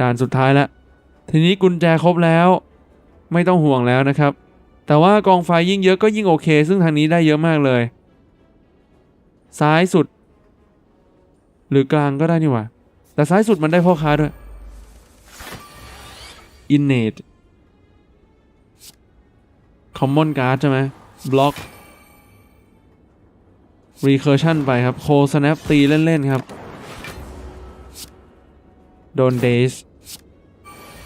ด่านสุดท้ายแล้วทีนี้กุญแจครบแล้ว ไม่ต้องห่วงแล้วนะครับ แต่ว่ากองไฟยิ่งเยอะก็ยิ่งโอเค ซึ่งทางนี้ได้เยอะมากเลย ซ้ายสุด หรือกลางก็ได้นี่หว่า แต่ซ้ายสุดมันได้พ่อค้าด้วย innate common card ใช่ไหม block recursion ไปครับ cold snap ตีเล่น ๆ ครับ โดน days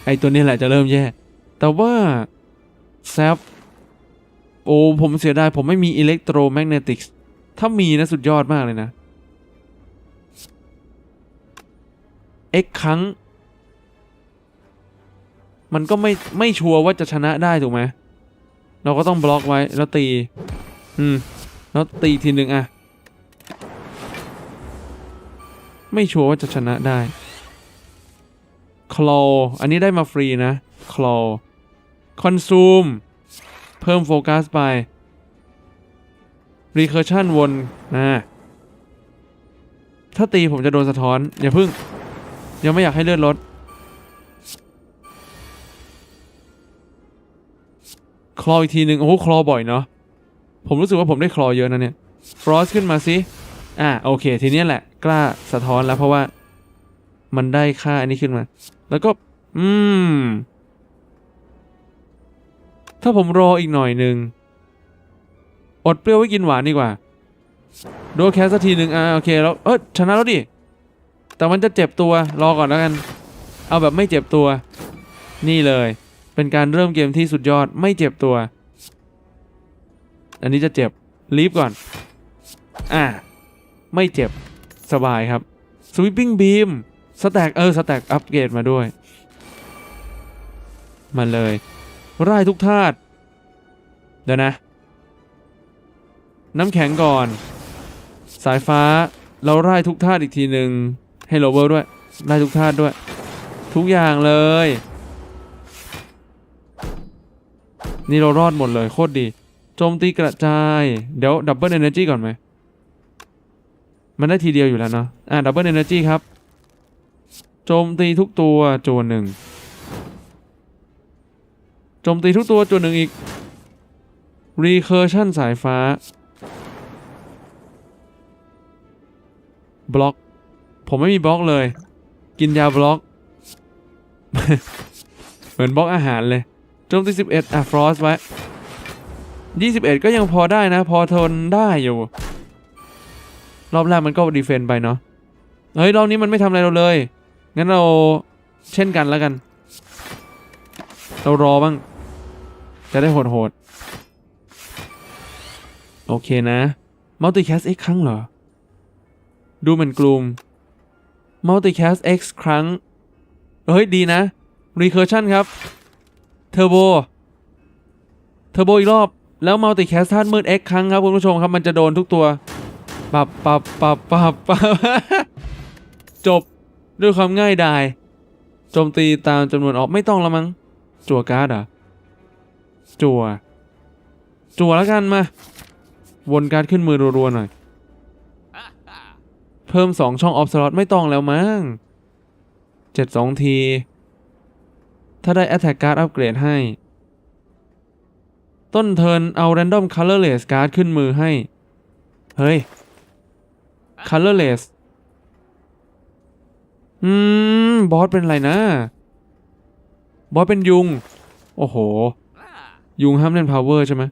ไอตัวนี้แหละจะเริ่มแย่ แต่ว่า zap โอ้ผมเสียดาย ผมไม่มี electromagnetics ถ้ามีนะสุดยอดมากเลยนะ x ครั้ง มันก็ไม่ไม่ชัวร์ว่าจะชนะได้ถูกไหม เราก็ต้องบล็อกไว้แล้วตี อืม แล้วตีทีหนึ่งอะ ไม่ชัวร์ว่าจะชนะได้ คลออันนี้ได้มาฟรีนะคลอคอนซูม เพิ่มโฟกัสไปรีเคอร์ชันวนนะถ้าตีผมจะโดนสะท้อน อย่าพึ่ง ยังไม่อยากให้เลือดลดคลออีกทีหนึ่งโอ้โหคลอบ่อยเนาะผมรู้สึกว่าผมได้คลอเยอะนะเนี่ยฟรอสขึ้นมาสิอ่าโอเค ทีเนี้ยแหละ กล้าสะท้อนแล้วเพราะว่า มันได้ค่าอันนี้ขึ้นมา แล้วก็ อืม ถ้าผมรออีกหน่อยหนึ่งอดเปรี้ยวไว้กินหวานดีกว่า โดนแคสสักทีหนึ่งอ่าโอเคแล้วเออชนะแล้วดิ แต่มันจะเจ็บตัวรอก่อนแล้วกัน เอาแบบไม่เจ็บตัว นี่เลย เป็นการเริ่มเกมที่สุดยอดไม่เจ็บตัว อันนี้จะเจ็บลีฟก่อน อ่า ไม่เจ็บสบายครับสวิปปิ้งบีม สแต็กเออสแต็กอัปเกรดมาด้วย มาเลยร่ายทุกธาตุเดี๋ยวนะ น้ำแข็งก่อน สายฟ้าเราร่ายทุกธาตุอีกทีหนึ่งให้โลเวอร์ด้วยร่ายทุกธาตุด้วย ทุกอย่างเลย นี่เรารอดหมดเลยโคตรดีโจมตีกระจาย เดี๋ยวดับเบิลเอเนจีก่อนไหมมันได้ทีเดียวอยู่แล้วเนาะอะดับเบิลเอเนจีครับ โจมตีทุกตัวโจนหนึ่งโจมตีทุกตัวโจนหนึ่งอีก Recursion สายฟ้า บล็อก ผมไม่มีบล็อกเลย กินยาบล็อก เหมือนบล็อกอาหารเลยโจมตี 11 อะ ฟรอสไว้ 21 ก็ยังพอได้นะ พอทนได้อยู่ รอบแรกมันก็ดีเฟนไปเนาะเฮ้ย รอบนี้มันไม่ทำอะไรเราเลย งั้นเราเช่นกันแล้วกัน เรารอบ้าง จะได้โหดโหดๆ โอเคนะ Multicast X ครั้งเหรอ ดูเหมือนกลุ่ม Multicast X ครั้ง เฮ้ย ดีนะ Recursion ครับ Turbo Turbo อีกรอบ แล้ว Multicast ท่านมืด X ครั้งครับคุณผู้ชมครับ มันจะโดนทุกตัว ปับปับปับปับปับจบ ด้วยความง่ายดายโจมตีตามจำนวนออกไม่ต้องละมั้งจั่วการ์ดเหรอจั่วจั่วแล้วกันมา วนการ์ดขึ้นมือรัวๆหน่อย เพิ่ม2ช่องออฟสล็อตไม่ต้องแล้วมั้ง7 2ที ถ้าได้ Attack Card อัปเกรดให้ ต้นเทินเอา Random Colorless Card ขึ้นมือให้ เฮ้ย Colorless อืม บอสเป็นอะไรนะ บอสเป็นยุง โอ้โห ยุงห้ามเล่น power ใช่ไหม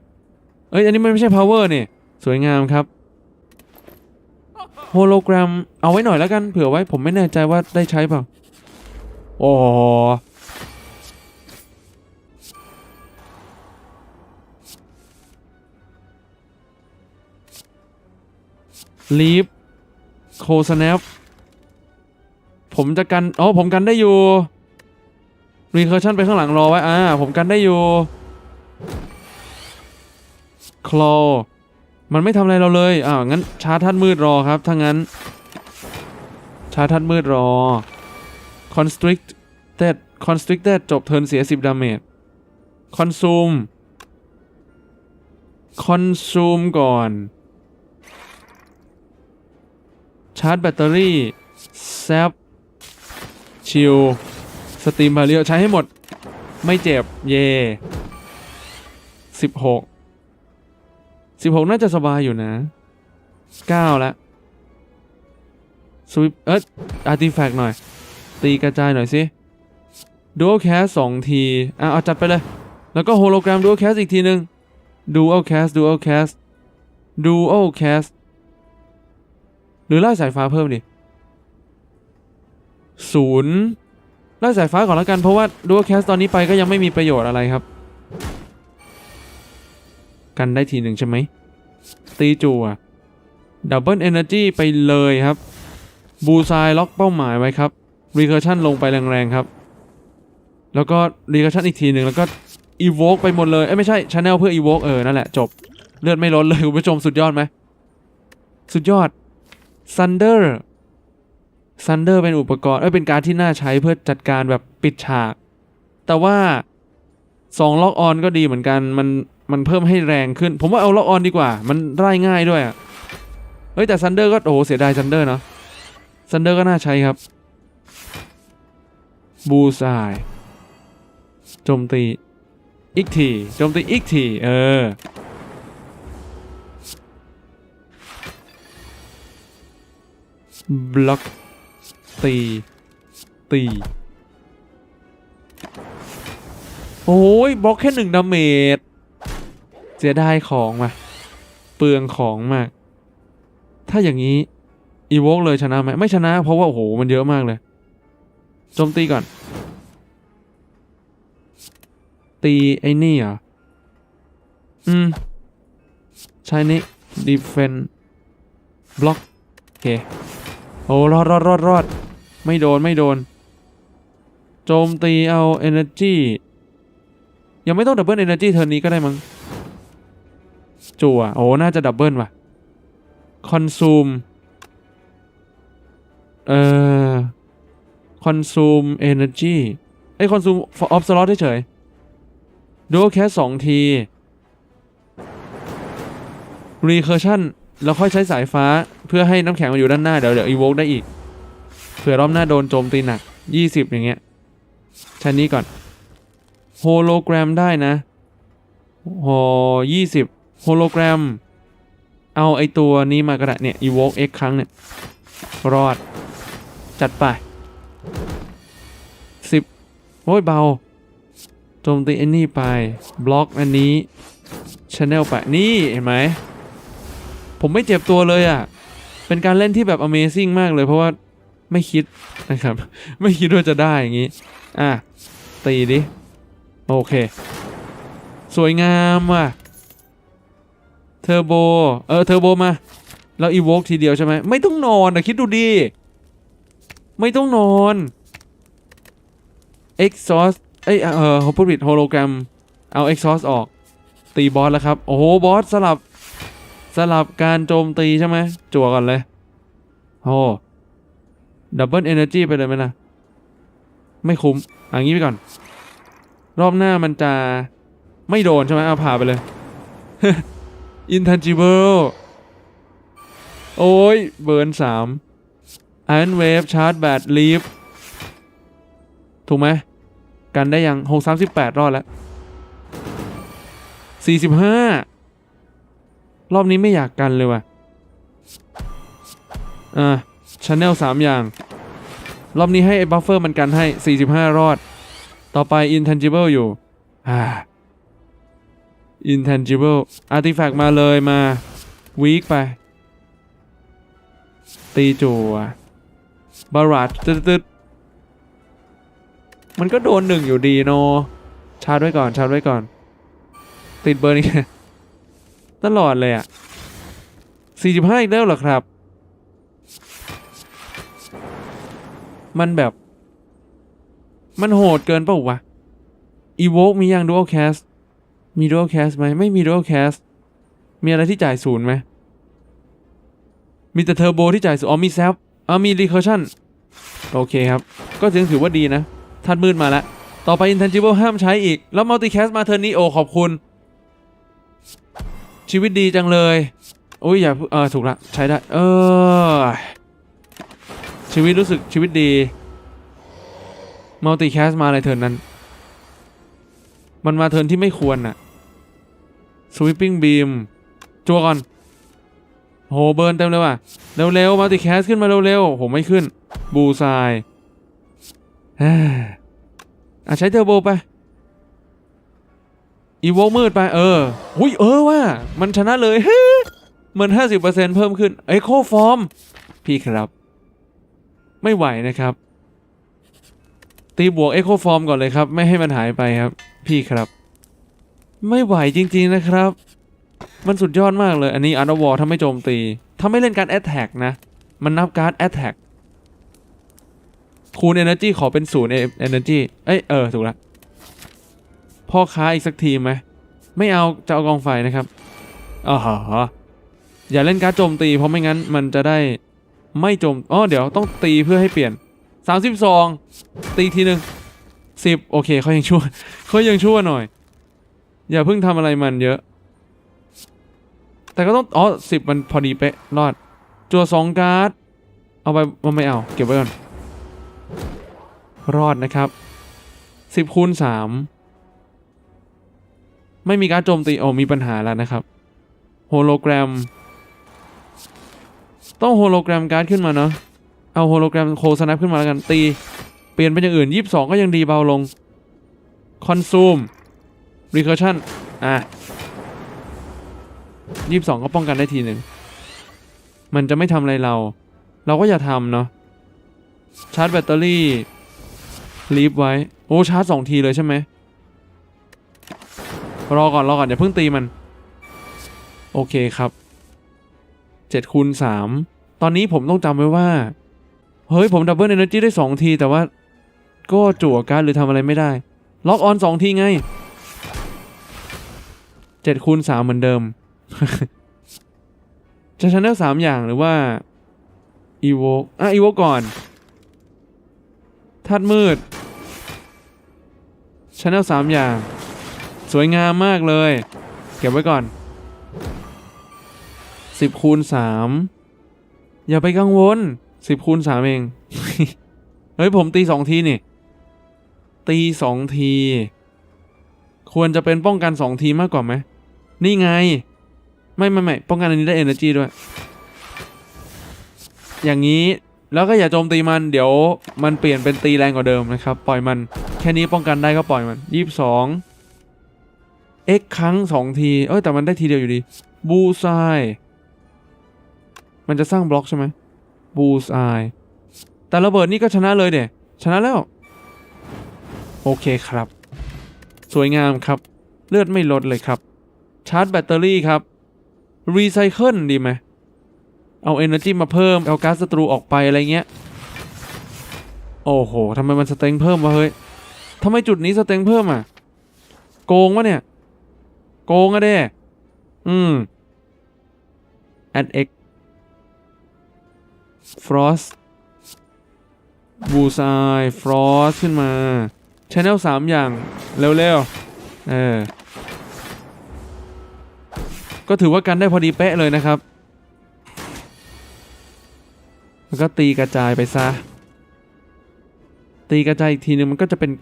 เอ้ย อันนี้มันไม่ใช่ power นี่ สวยงามครับ โฮโลแกรม เอาไว้หน่อยแล้วกัน เผื่อไว้ ผมไม่แน่ใจว่าได้ใช้เปล่า โอ้ลีฟโคสแนป ผมจะกันอ๋อผมกันได้อยู่รีเคอร์ชันไปข้างหลังรอไว้อ่าผมกันได้อยู่คลอมันไม่ทำอะไรเราเลยอ้าวงั้นชาร์จท่านมืดรอครับถ้างั้น ชาร์จท่านมืดรอ constricted constricted จบเทิร์นเสีย 10 ดาเมจ consume consume ก่อน ชาร์จแบตเตอรี่แซป ชิลสตรีมบาเรียวใช้ให้หมด ไม่เจ็บ เย่สิบหกสิบหกน่าจะสบายอยู่นะเก้าละสวิปเอ๊ะอาร์ติแฟกต์หน่อย ตีกระจายหน่อยสิดูอัลแคสสองที อะ เอาจัดไปเลย แล้วก็โฮโลแกรมดูอัลแคสอีกทีหนึ่งดูอัลแคสดูอัลแคสดูอัลแคสหรือไล่สายฟ้าเพิ่มดิ ศูนย์ไล่สายฟ้าก่อนแล้วกัน เพราะว่าดูแคสตอนนี้ไปก็ยังไม่มีประโยชน์อะไรครับ กันได้ทีหนึ่งใช่ไหมตีจั่วดับเบิลเอเนอร์จีไปเลยครับ บูซายล็อกเป้าหมายไว้ครับรีเคอร์ชันลงไปแรงๆครับ แล้วก็รีเคอร์ชันอีกทีหนึ่งแล้วก็อีโวกไปหมดเลย เอ้ยไม่ใช่ชาแนลเพื่ออีโวกเออ นั่นแหละ จบ เลือดไม่ล้นเลย คุณผู้ชมสุดยอดไหม สุดยอด Thunder Thunder ซันเดอร์เป็นอุปกรณ์เอ้ยเป็นการดที่น่าใช้เพื่อจัดการแบบปิดฉาก แต่ว่าสองล็อกออนก็ดีเหมือนกัน มันมันเพิ่มให้แรงขึ้น ผมว่าเอาล็อกออนดีกว่า มันไล่ง่ายด้วยอะเฮ้ยแต่ Thunder ก็โอ้โหเสียดาย Thunder เนาะ Thunder ก็น่าใช้ครับบูซายโจมตีอีกทีโจมตีอีกทีเออบล็อก ตี ตี โอ้ยบล็อกแค่หนึ่งดาเมจเสียดายของมาเปลืองของมาก ถ้าอย่างนี้อีโวกเลยชนะไหมไม่ชนะเพราะว่าโอ้โหมันเยอะมากเลยโจมตีก่อน ตีไอ้นี่เหรอ อืม ใช้นี่ดีเฟนบล็อกโอเค โอ้รอดรอดรอดรอด ไม่โดนไม่โดน โจมตีเอา Energy ยังไม่ต้องดับเบิล Energy เทิร์นนี้ก็ได้มั้งจั่วโอ้ น่าจะดับเบิลว่ะคอนซูมเอ่อ consume energy ไอ้ consume for off slot เฉยๆ dual cast สองที recursion แล้วค่อยใช้สายฟ้าเพื่อให้น้ำแข็งมาอยู่ด้านหน้า เดี๋ยวเดี๋ยว evoke ได้อีก เผื่อรอบหน้าโดนโจมตีหนัก 20 อย่างเงี้ย ชั้นนี้ก่อน hologram ได้นะโห20 hologram เอาไอตัวนี้มากระดาษเนี่ย evoke x ครั้งเนี่ย รอด จัดไปสิบโอ้ยเบาโจมตีอ้นี่ไป บล็อกอันนี้ชแนลไป นี่เห็นไหม ผมไม่เจ็บตัวเลยอะ่ะ เป็นการเล่นที่แบบ Amazing มากเลยเพราะว่า ไม่คิดนะครับ ไม่คิดว่าจะได้อย่างนี้ อะ ตีดิ โอเค สวยงามว่ะ เทอร์โบ เออ เทอร์โบมา แล้วอีโวกทีเดียวใช่ไหม ไม่ต้องนอนนะคิดดูดิไม่ต้องนอน exhaust เอ้ย เออ h o p ิ r โฮโลแกรม เอา exhaust ออก ตีบอสแล้วครับ โอ้โห บอสสลับ สลับการโจมตีใช่ไหมจั่วก่อนเลย โอ้ ดับเบิลเอเนอร์จีไปเลยไหมนะไม่คุ้มอย่างนี้ไปก่อน รอบหน้ามันจะไม่โดนใช่ไหมเอาผ่าไปเลย intangible โอ้ย เบิร์นสาม Iron Wave Charge Bat Leaf ถูกไหม กันได้ยังหกสามสิบแปดรอดแล้วสี่สิบห้ารอบนี้ไม่อยากกันเลยว่ะ อ่าชาแนลสามอย่าง รอบนี้ให้ไอ้บัฟเฟอร์มันกันให้สี่สิบห้ารอด ต่อไป intangible อยู่อ่า intangible artifact มาเลยมา weak ไป ตีจัวบารัดตึ๊ดมันก็โดนหนึ่งอยู่ดีโน ชาร์จไว้ก่อนชาร์จไว้ก่อน ติดเบอร์นี้ตลอดเลยอะ45 อีกแล้วเหรอครับ มันแบบ มันโหดเกินเปล่าวะ Evoke มียัง Dual Cast มี Dual Cast ไหมไม่มี Dual Cast มีอะไรที่จ่ายศูนย์ไหมมีแต่เทอร์โบที่จ่ายสูงอ๋อมีแซฟอ๋อมีรีเคอร์ชันโอเคครับ ก็ยังถือว่าดีนะทัดมืดมาแล้ว ต่อไป intangible ห้ามใช้อีก แล้ว multicast มาเทอร์นี้โอขอบคุณ ชีวิตดีจังเลยโอ้ยอย่าเออถูกละ ใช้ได้ เออ ชีวิตรู้สึกชีวิตดีมัลติแคสมาอะไรเทินนั้น มันมาเทินที่ไม่ควรน่ะสวิปปิ้งบีมจัวก่อน โหเบิร์นเต็มเลยว่ะ เร็วๆมัลติแคสขึ้นมาเร็วๆผมไม่ขึ้น บูซายอะใช้เทอร์โบไป อีโวมืดไป เออ อุ้ยเออว่ะมันชนะเลยเฮ้ยมันห้าสิบเปอร์เซ็นเพิ่มขึ้น เอ้โคฟอร์ม พี่ครับ ไม่ไหวนะครับ ตีบวกเอ็กโคฟอร์มก่อนเลยครับ ไม่ให้มันหายไปครับ พี่ครับ ไม่ไหวจริงๆนะครับ มันสุดยอดมากเลย อันนี้อันวอร์ถ้าไม่โจมตี ถ้าไม่เล่นการแอ t แทกนะ มันนับการแอ t แทกคูณ Energy ขอเป็นศูนย์ Energy เอ้ยเออถูกละพ่อค้าอีกสักทีไหมไม่เอาจะเอากองไฟนะครับอ๋ออย่าเล่นการ์ดโจมตีเพราะไม่งั้นมันจะได้ ไม่จมอ๋อเดี๋ยวต้องตีเพื่อให้เปลี่ยน 32 ตีทีหนึ่ง10 โอเคเขายังชั่วเขายังชั่วหน่อย อย่าเพิ่งทำอะไรมันเยอะ แต่ก็ต้อง อ๋อสิบมันพอดีเป๊ะ รอด จัวสองการ์ด เอาไปมันไม่เอา เก็บไว้ก่อน รอดนะครับสิบคูณสามไม่มีการโจมตีโอ้มีปัญหาแล้วนะครับ โฮโลแกรม ต้องโฮโลแกรมการ์ดขึ้นมาเนาะเอาโฮโลแกรมโคสแนปขึ้นมาแล้วกันตี เปลี่ยนเป็นอย่างอื่นยี่สิบสองก็ยังดีเบาลงคอนซูมรีเคอร์ชั่นอะยี่สิบสองก็ป้องกันได้ทีหนึ่ง มันจะไม่ทำอะไรเรา เราก็อย่าทำเนาะ ชาร์จแบตเตอรี่ลีฟไว้ โอ้ ชาร์จสองทีเลยใช่ไหม รอก่อน รอก่อน อย่าเพิ่งตีมัน โอเคครับ เจ็ดคูณสามตอนนี้ผมต้องจำไว้ว่า เฮ้ย ผมดับเบิลเอเนอร์จีได้สองทีแต่ว่า ก็จั่วการหรือทำอะไรไม่ได้ ล็อกออนสองทีไงเจ็ดคูณสามเหมือนเดิม จะชแนลสามอย่างหรือว่าอีโวอะอีโวก่อนธาตุมืดชแนลสามอย่าง สวยงามมากเลย เก็บไว้ก่อน สิบคูณสามอย่าไปกังวลสิบคูณสามเอง เฮ้ย ผมตีสองทีนี่ ตีสองที ควรจะเป็นป้องกันสองทีมากกว่าไหม นี่ไง ไม่ไม่ไม่ป้องกันอันนี้ได้ energy ด้วย อย่างนี้แล้วก็อย่าโจมตีมันเดี๋ยวมันเปลี่ยนเป็นตีแรงกว่าเดิมนะครับ ปล่อยมันแค่นี้ป้องกันได้ก็ปล่อยมันยี่สิบสอง x ครั้งสองที เอ้ยแต่มันได้ทีเดียวอยู่ดี บูซาย มันจะสร้างบล็อกใช่ไหมบูซายแต่ระเบิดนี่ก็ชนะเลยเดี๋ยชนะแล้ว โอเคครับ สวยงามครับ เลือดไม่ลดเลยครับ ชาร์จแบตเตอรี่ครับ รีไซเคิลดีไหม เอา Energy มาเพิ่ม เอาก๊าซศัตรูออกไปอะไรเงี้ย โอ้โหทำไมมันสเต็งเพิ่มวะเฮ้ยทำไมจุดนี้สเต็งเพิ่มอะ โกงวะเนี่ย โกงอะเด้อืม add x ฟรอสบูซายฟรอสขึ้นมาชแนลสามอย่าง เร็วๆ เออ ก็ถือว่ากันได้พอดีเป๊ะเลยนะครับแล้วก็ตีกระจายไปซะ ตีกระจายอีกทีนึงมันก็จะเป็น 9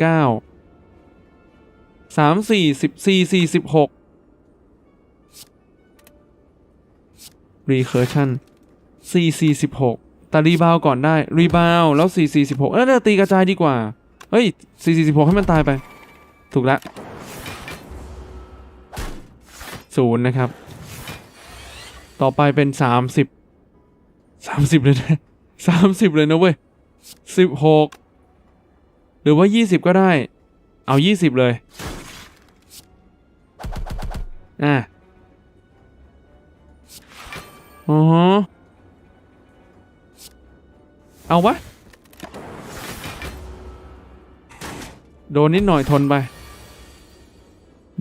3 4 14 46 recursion 4 4 16 แต่รีบาวก่อนได้รีบาวแล้วสี่สี่สิบหกเออเนี่ยตีกระจายดีกว่า เฮ้ยสี่สี่สิบหกให้มันตายไป ถูกแล้วศูนย์นะครับ ต่อไปเป็นสามสิบสามสิบเลยนะสามสิบเลยนะเว้ยสิบหกหรือว่ายี่สิบก็ได้ เอายี่สิบเลยอะอ๋อ เอาวะ โดนนิดหน่อยทนไป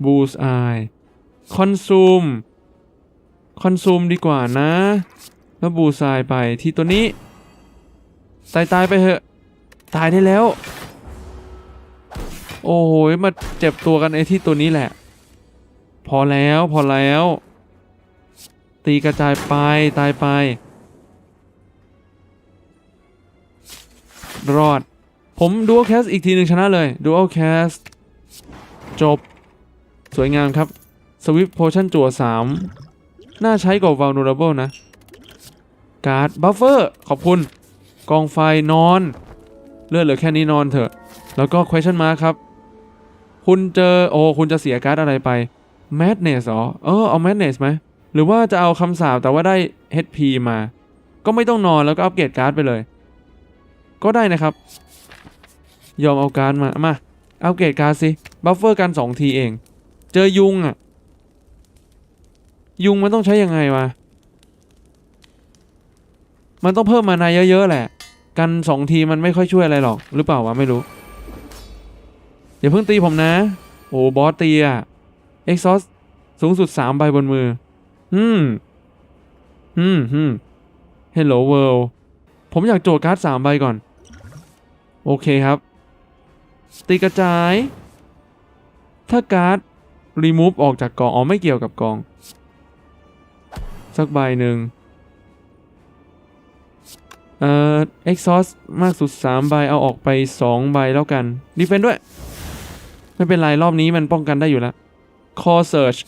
บูสไอคอนซูม คอนซูมดีกว่านะ แล้วบูซายไปที่ตัวนี้ ตายตายไปเหอะ ตายได้แล้ว โอ้โห มาเจ็บตัวกันไอ้ที่ตัวนี้แหละ พอแล้วพอแล้ว ตีกระจายไปตายไป รอด ผมดู a l แคสอีกทีหนึ่งชนะเลยดู a l แคสจบ สวยงามครับสวิ p โพชั่นจั่ว3 น่าใช้กว่า vulnerable นะ การ์ดบัฟเฟอร์ขอบคุณ กองไฟนอน เลือดเหลือแค่นี้นอนเถอะ แล้วก็ question mark ครับ คุณเจอ โอ้ คุณจะเสียการ์ดอะไรไป madness เหรอ เออ เอา madness ไหม หรือว่าจะเอาคำสาปแต่ว่าได้ HP มา ก็ไม่ต้องนอนแล้วก็อัปเกรดการ์ดไปเลย ก็ได้นะครับ ยอมเอาการมา มาอัปเกรดการสิ บัฟเฟอร์กัน2ทีเอง เจอยุงอะ ยุงมันต้องใช้ยังไงวะ มันต้องเพิ่มมานายเยอะ ๆ แหละ กันสองทีมันไม่ค่อยช่วยอะไรหรอก หรือเปล่าวะไม่รู้ อย่าเพิ่งตีผมนะ โอ้บอสตีอะเอ็กซอสสูงสุดสามใบบนมือ อืม อืมอืม Hello World ผมอยากโจทย์การ์ดสามใบก่อน โอเคครับตีกระจาย ถ้าการ์ด remove ออกจากกอง อ๋อ ไม่เกี่ยวกับกอง สักใบหนึ่งเอ่อ exhaust มากสุด 3 ใบ เอาออกไป 2 ใบแล้วกัน defend ด้วย ไม่เป็นไร รอบนี้มันป้องกันได้อยู่แล้ว core search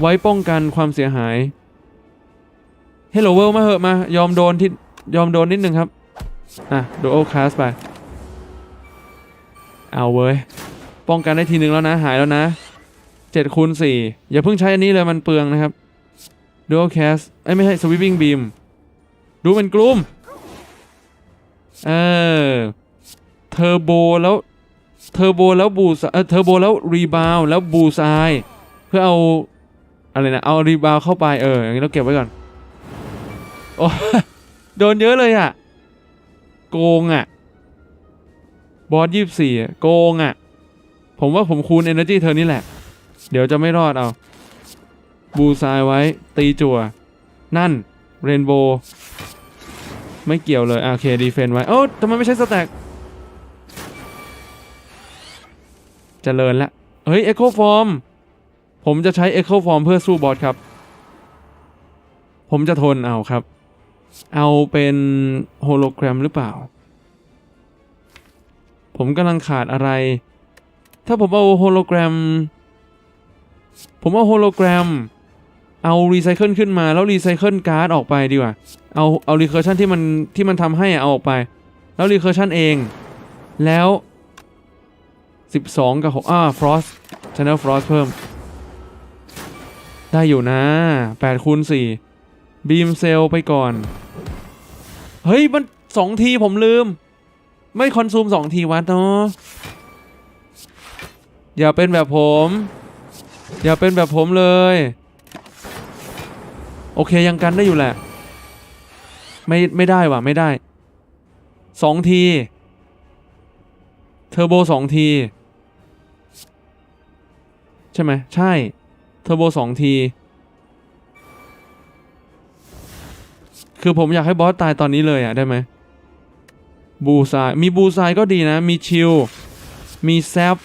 ไว้ป้องกันความเสียหาย hello world มาเหอะมา ยอมโดนที่ยอมโดนนิดนึงครับ อะ dual cast ไป เอาเว้ย ป้องกันได้ทีนึงแล้วนะ หายแล้วนะ7คูณ4อย่าเพิ่งใช้อันนี้เลยมันเปลืองนะครับ dual cast เอ้ไม่ใช่ sweeping beam ดูมันกลุ่มเออเทอร์โบแล้วเทอร์โบแล้วบูสเออเทอร์โบแล้วรีบาวแล้วบูซายเพื่อเอาอะไรนะเอารีบาวเข้าไปเอออย่างนี้เราเก็บไว้ก่อนโอ้โดนเยอะเลยอะ โกงอะ บอสยี่สี่โกงอะ ผมว่าผมคูณ Energy เธอนี่แหละ เดี๋ยวจะไม่รอดเอา บูซายไว้ ตีจั่ว นั่น เรนโบว์ไม่เกี่ยวเลยโอเคดีเฟนไว้โอ้ทำไมไม่ใช่สแต็กเจริญละเฮ้ย Echo Form ผมจะใช้ Echo Form เพื่อสู้บอสครับ ผมจะทนเอาครับ เอาเป็นโฮโลแกรมหรือเปล่า ผมกำลังขาดอะไร ถ้าผมเอาโฮโลแกรม ผมเอาโฮโลแกรม เอารีไซเคิลขึ้นมาแล้วรีไซเคิลการ์ดออกไปดีกว่า เอาเอารีเคอร์ชันที่มันที่มันทำให้เอาออกไป แล้วรีเคอร์ชันเอง แล้ว 12 กับ6อ่าฟรอสช n นลฟรอสเพิ่ม ได้อยู่นะ8คูณ4บีมเซลไปก่อน เฮ้ย มัน 2 ทีผมลืม ไม่คอนซูม2ทีวัดเนาะอย่าเป็นแบบผม อย่าเป็นแบบผมเลย โอเคยังกันได้อยู่แหละ ไม่ไม่ได้ว่ะไม่ได้สองที เทอร์โบสองที ใช่ไหมใช่ เทอร์โบสองที คือผมอยากให้บอสตายตอนนี้เลยอะได้ไหม บูซายมีบูซายก็ดีนะ มีชิล มีแซฟ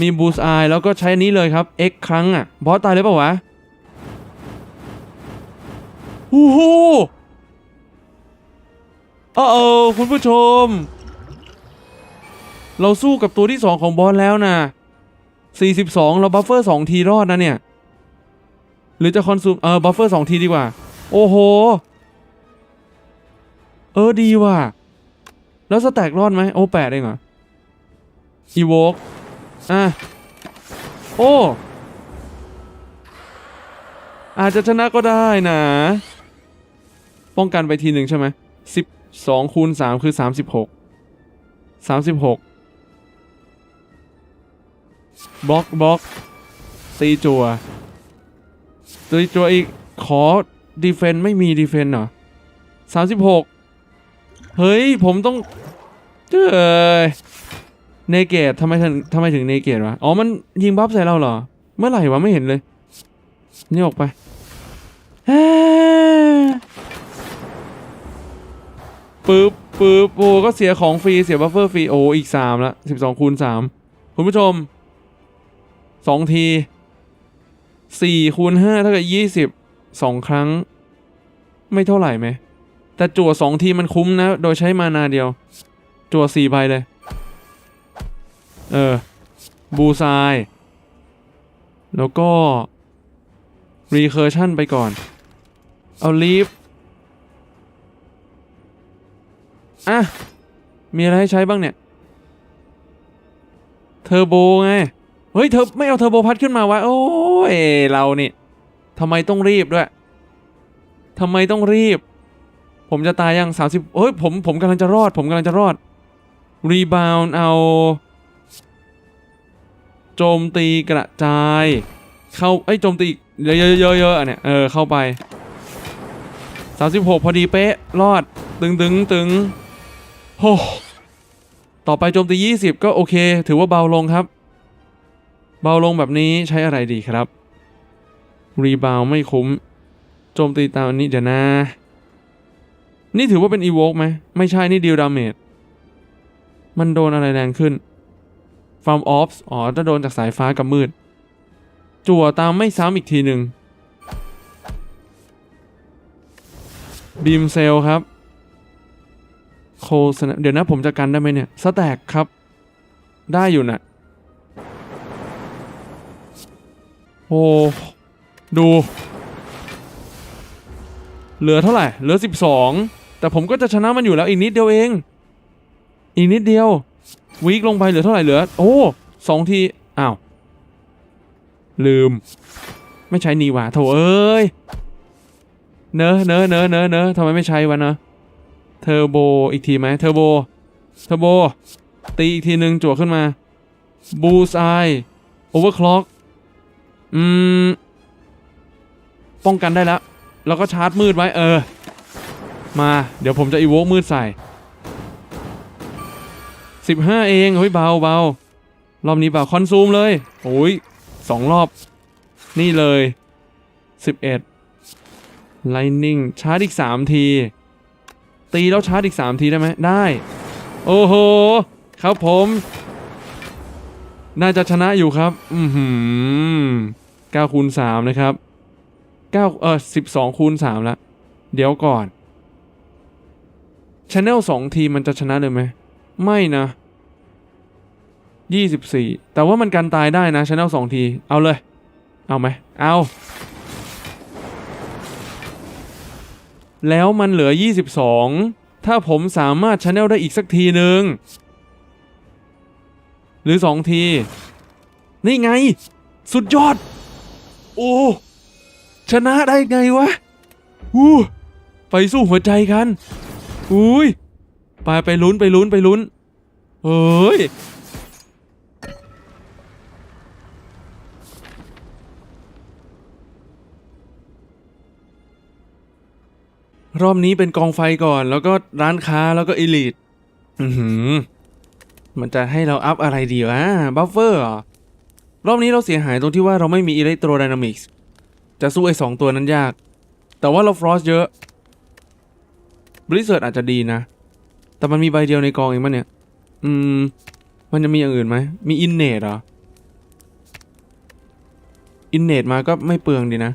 มีบูซายแล้วก็ใช้อนนี้เลยครับ X ครั้งอะ บอสตายเลยเปล่าวะโอ้โหเออเออคุณผู้ชม เราสู้กับตัวที่ 2 ของบอสแล้วนะ 42 เราบัฟเฟอร์ 2 ทีรอดนะเนี่ย หรือจะคอนซูม เออ บัฟเฟอร์ 2 ทีดีกว่า โอ้โห เออดีว่ะ แล้วสแต็กรอดไหมโอ้แปดเองเหรออีโวกอะโอ้ อาจจะชนะก็ได้นะ ป้องกันไปทีหนึ่งใช่ไหมสิบสองคูณสามคือสามสิบหกสามสิบหกบล็อกบล็อกตีจัวตีจัวอีกขอดีเฟนไม่มีดีเฟนเหรอสามสิบหก เฮ้ย ผมต้องเจ้ยเนเกตทำไมถึงทำไมถึงเนเกตวะ อ๋อ มันยิงบัฟใส่เราเหรอ เมื่อไหร่วะไม่เห็นเลย นี่ออกไปปึ๊บปึ๊บโอ้ก็เสียของฟรี เสียบัฟเฟอร์ฟรี โอ้อีกสามละสิบสองคูณสามคุณผู้ชมสองทีสี่คูณห้าเท่ากับยี่สิบสองครั้ง ไม่เท่าไหร่ไหม แต่จั่วสองทีมันคุ้มนะ โดยใช้มานาเดียว จั่วสี่ใบเลย เออ บูซาย แล้วก็ รีเคอร์ชันไปก่อน เอาลีฟอะ มีอะไรให้ใช้บ้างเนี่ย เทอร์โบไง เฮ้ยเธอไม่เอาเทอร์โบพัดขึ้นมาวะ โอ้ย เรานี่ทำไมต้องรีบด้วยทำไมต้องรีบ ผมจะตายยัง 30เฮ้ยผมผมกำลังจะรอด ผมกำลังจะรอด รีบาวน์เอา โจมตีกระจาย เข้าเอ้โจมตีอีกเยอะๆๆๆอะเนี่ย เออ เข้าไป 36 พอดีเป๊ะ รอด ตึงตึงตึงโอ้ต่อไปโจมตี 20 ก็โอเค ถือว่าเบาลงครับ เบาลงแบบนี้ใช้อะไรดีครับ รีบาวไม่คุ้ม โจมตีตามอันนี้เดี๋ยวนะ นี่ถือว่าเป็นอีโวกไหม ไม่ใช่นี่ดีลดาเมจมันโดนอะไรแรงขึ้นฟาร์มออฟส์อ๋อจะโดนจากสายฟ้ากับมืด จั่วตามไม่ซ้ำอีกทีหนึ่งบีมเซลครับโคสนเดี๋ยวนะผมจะกันได้ไหมเนี่ย สแต็กครับ ได้อยู่นะโอ้ ดู เหลือเท่าไหร่ เหลือ 12 แต่ผมก็จะชนะมันอยู่แล้วอีกนิดเดียวเอง อีกนิดเดียววีคลงไปเหลือเท่าไหร่เหลือ โอ้สองทีอ้าวลืม ไม่ใช้นีว่าโถเอ้ยเนอะเนอะเนอะเนอะเนอะทำไมไม่ใช้วะเนอะเทอร์โบอีกทีไหมเทอร์โบเทอร์โบตีอีกทีหนึ่งจั่วขึ้นมาบูสไอโอเวอร์คล็อกอืม ป้องกันได้แล้ว แล้วก็ชาร์จมืดไว้ เออ มาเดี๋ยวผมจะอีโวกมืดใส่ 15 เอง เฮ้ยเบาเบารอบนี้เบาคอนซูมเลยโอ้ยสองรอบ นี่เลย 11 Lightning ชาร์จอีก 3 ที ตีแล้วชาร์จอีก 3 ทีได้ไหมได้ โอ้โห ครับผม น่าจะชนะอยู่ครับ อือหือ9คูณ3นะครับ9เออ12คูณ3แล้วเดี๋ยวก่อน ชแนล2ทีมันจะชนะเลยไหม ไม่นะยี่สิบสี่แต่ว่ามันกันตายได้นะชแนลสองที เอาเลย เอาไหม เอา แล้วมันเหลือยี่สิบสองถ้าผมสามารถชแนลได้อีกสักทีหนึ่งหรือสองที นี่ไง สุดยอด โอ้ ชนะได้ไงวะอู้ไปสู้หัวใจกัน อุ้ยไปไปลุ้นไปลุ้นไปลุ้นเฮ้ยรอบนี้เป็นกองไฟก่อนแล้วก็ร้านค้าแล้วก็อีลิทอือหือมันจะให้เราอัพอะไรดีวะบัฟเฟอร์รอรอบนี้เราเสียหายตรงที่ว่าเราไม่มีอิเล็กโทรไดนามิกส์จะสู้ไอ้สองตัวนั้นยาก แต่ว่าเราฟรอสเยอะ บริเซิร์อาจจะดีนะ แต่มันมีใบเดียวในกองเองมั้ยเนี่ย อืม มันจะมีอย่างอื่นไหม มีอินเนตเหรอ อินเนตมาก็ไม่เปลืองดีนะ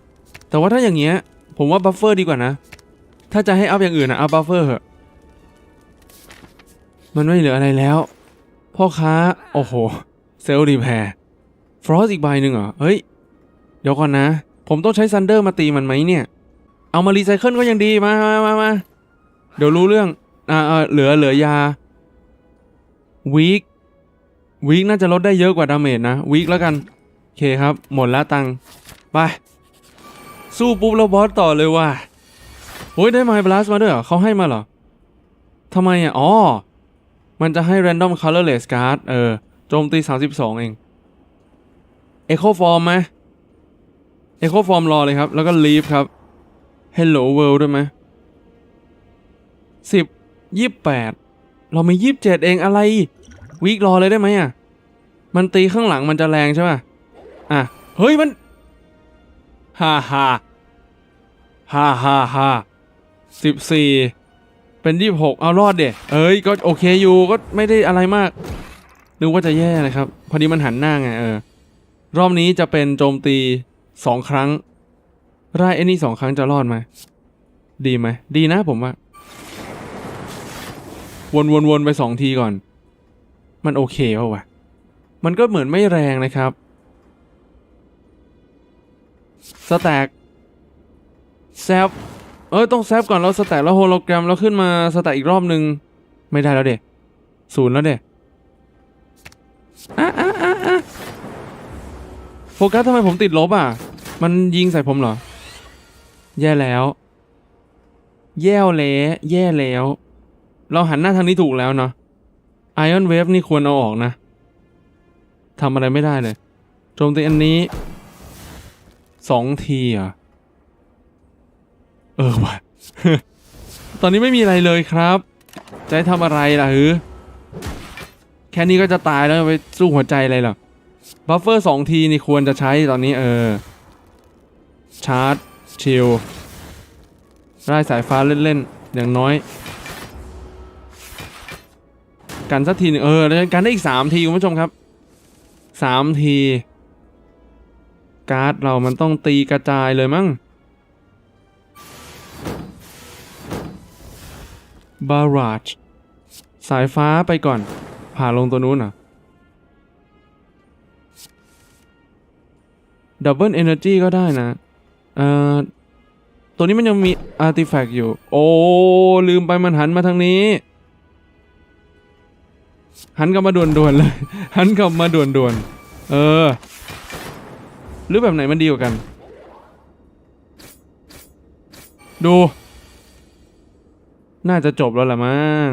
แต่ว่าถ้าอย่างเงี้ย ผมว่าบัฟเฟอร์ดีกว่านะ ถ้าจะให้อัพอย่างอื่นนะอัพบัฟเฟอร์เหอะ มันไม่เหลืออะไรแล้ว พ่อค้า โอ้โห เซลล์รีแพร์ฟรอสอีกใบหนึ่งเหรอ เฮ้ย เดี๋ยวก่อนนะ ผมต้องใช้ซันเดอร์มาตีมันไหมเนี่ย เอามารีไซเคิลก็ยังดี มามามามา เดี๋ยวรู้เรื่องอ่าเหลือเหลือยาวีควีคน่าจะลดได้เยอะกว่าดาเมจนะวีคแล้วกันโอเคครับ หมดแล้วตังไปสู้ปุ๊บแล้วบอสต่อเลยว่ะโอ้ยได้ไมบลัสมาด้วยเหรอเขาให้มาเหรอทำไมอะอ๋อมันจะให้ random colorless card เออโจมตี 32 เอง Echo Form ไหม Echo Form รอเลยครับ แล้วก็ Leave ครับ Hello World ด้วยไหม สิบยี่แปดเรามียี่สิบเจ็ดเองอะไรวีครอเลยได้ไหมอะ มันตีข้างหลังมันจะแรงใช่ป่ะ อะ เฮ้ยมันฮ่าฮ่าฮ่าฮ่าฮ่าสิบสี่เป็นยี่หกเอารอดเด็เอ้ยก็โอเคอยู่ก็ไม่ได้อะไรมากนึกว่าจะแย่นะครับ พอดีมันหันหน้าไงเออ รอบนี้จะเป็นโจมตีสองครั้งไล่ไอ้นี่สองครั้งจะรอดไหม ดีไหม ดีนะผมว่า วนวนวนไปสองทีก่อน มันโอเคเปล่าวะ มันก็เหมือนไม่แรงนะครับ สแต็กแซฟเอ้ยต้องแซฟก่อนแล้วสแต็กแล้วโฮโลแกรมแล้วขึ้นมาสแต็กอีกรอบหนึ่งไม่ได้แล้วเด็กศูนย์แล้วเด็อะอะอะอะโฟกัสทำไมผมติดลบอะ มันยิงใส่ผมเหรอ แย่แล้ว แย่แล้ว แย่แล้ว เราหันหน้าทางนี้ถูกแล้วเนาะไอออนเวฟนี่ควรเอาออกนะทำอะไรไม่ได้เลยโจมตีอันนี้สองทีอะเออว่ะตอนนี้ไม่มีอะไรเลยครับ จะให้ทำอะไรล่ะฮือแค่นี้ก็จะตายแล้วไปสู้หัวใจอะไรหรอบัฟเฟอร์สองทีนี่ควรจะใช้ตอนนี้เออ ชาร์จชิลไล่สายฟ้าเล่น ๆ อย่างน้อย กันสักทีหนึงเออแล้วกันได้อีกสามทีคุณผู้ชมครับสามที การ์ดเรามันต้องตีกระจายเลยมั้งบาราชสายฟ้าไปก่อน ผ่าลงตัวนู้นเหรอดับเบิลเอเนอร์จีก็ได้นะ เอ่อ ตัวนี้มันยังมีอาร์ติแฟกต์อยู่ โอ้ ลืมไปมันหันมาทางนี้ หันกลับมาด่วนๆเลย หันกลับมาด่วนๆ เออ หรือแบบไหนมันดีกว่ากัน ดู น่าจะจบแล้วละมั้ง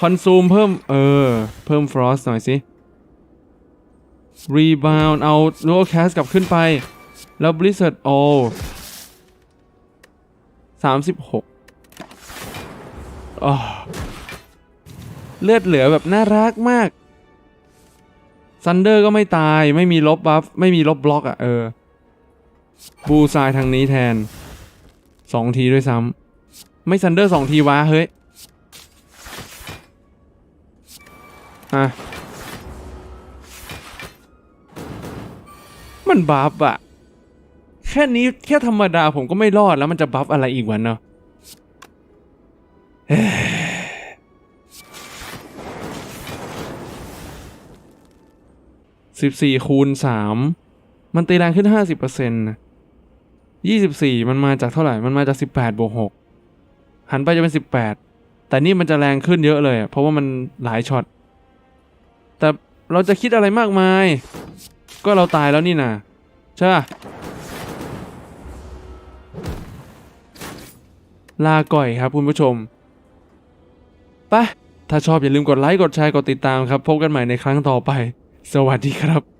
คอนซูมเพิ่ม เออ เพิ่มฟรอสหน่อยสิ รีบาวเอาโลแคสกลับขึ้นไป แล้ว Blizzard All สามสิบหก เลือดเหลือแบบน่ารักมากซันเดอร์ก็ไม่ตายไม่มีลบบัฟไม่มีลบบล็อกอะ่ะเออบูซายทางนี้แทนสองทีด้วยซ้ำไม่ซันเดอร์สองทีวะเฮ้ยอะมันบัฟอะแค่นี้แค่ธรรมดาผมก็ไม่รอดแล้วมันจะบัฟอะไรอีกวันเนาะ สิบสี่คูณสามมันตีแรงขึ้นห้าสิบเปอร์เซ็นต์ยี่สิบสี่มันมาจากเท่าไหร่ มันมาจากสิบแปดบวกหกหันไปจะเป็นสิบแปดแต่นี่มันจะแรงขึ้นเยอะเลย เพราะว่ามันหลายช็อต แต่เราจะคิดอะไรมากมาย ก็เราตายแล้วนี่นะใช่ลาก่อยครับคุณผู้ชมไปะถ้าชอบอย่าลืมกดไลค์ กดแชร์ กดติดตามครับ พบกันใหม่ในครั้งต่อไป สวัสดีครับ